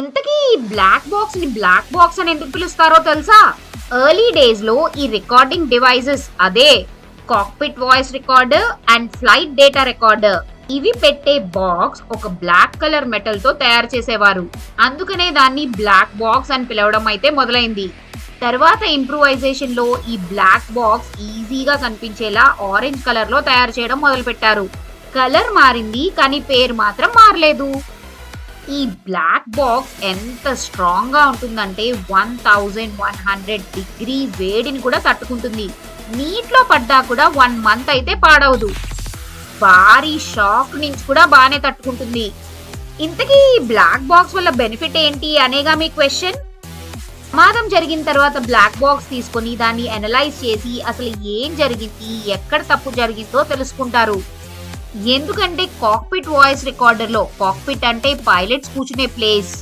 ఇంతకీ ఈ బ్లాక్ బాక్స్ని బ్లాక్ బాక్స్ అని ఎందుకు పిలుస్తారో తెలుసా? ఎర్లీ డేస్లో ఈ రికార్డింగ్ డివైసెస్ అదే. Cockpit voice recorder and flight data recorder ఇవి పెట్టే బాక్స్ ఒక బ్లాక్ కలర్ మెటల్తో తయారు చేసేవారు. అందుకనే దాన్ని బ్లాక్ బాక్స్ అని పిలవడం అయితే మొదలైంది. తర్వాత ఇంప్రూవైజేషన్లో ఈ బ్లాక్ బాక్స్ ఈజీగా కనిపించేలా ఆరెంజ్ కలర్లో తయారు చేయడం మొదలుపెట్టారు. కలర్ మారింది కానీ పేరు మాత్రం మారలేదు. ఈ బ్లాక్ బాక్స్ ఎంత స్ట్రాంగ్గా ఉంటుందంటే one thousand one hundred degree వేడిని కూడా తట్టుకుంటుంది. నీటిలో పడ్డా కూడా వన్ మంత్ అయితే పాడవదు. భారీ షాక్ నుంచి కూడా బాగానే తట్టుకుంటుంది. ఇంతకీ ఈ బ్లాక్ బాక్స్ వల్ల బెనిఫిట్ ఏంటి అనేగా మీ క్వశ్చన్ ప్రమాదం జరిగిన తర్వాత బ్లాక్ బాక్స్ తీసుకొని దాన్ని అనలైజ్ చేసి అసలు ఏం జరిగింది ఎక్కడ తప్పు జరిగిందో తెలుసుకుంటారు. ఎందుకంటే కాక్పిట్ వాయిస్ రికార్డర్లో కాక్పిట్ అంటే పైలట్స్ కూర్చునే ప్లేస్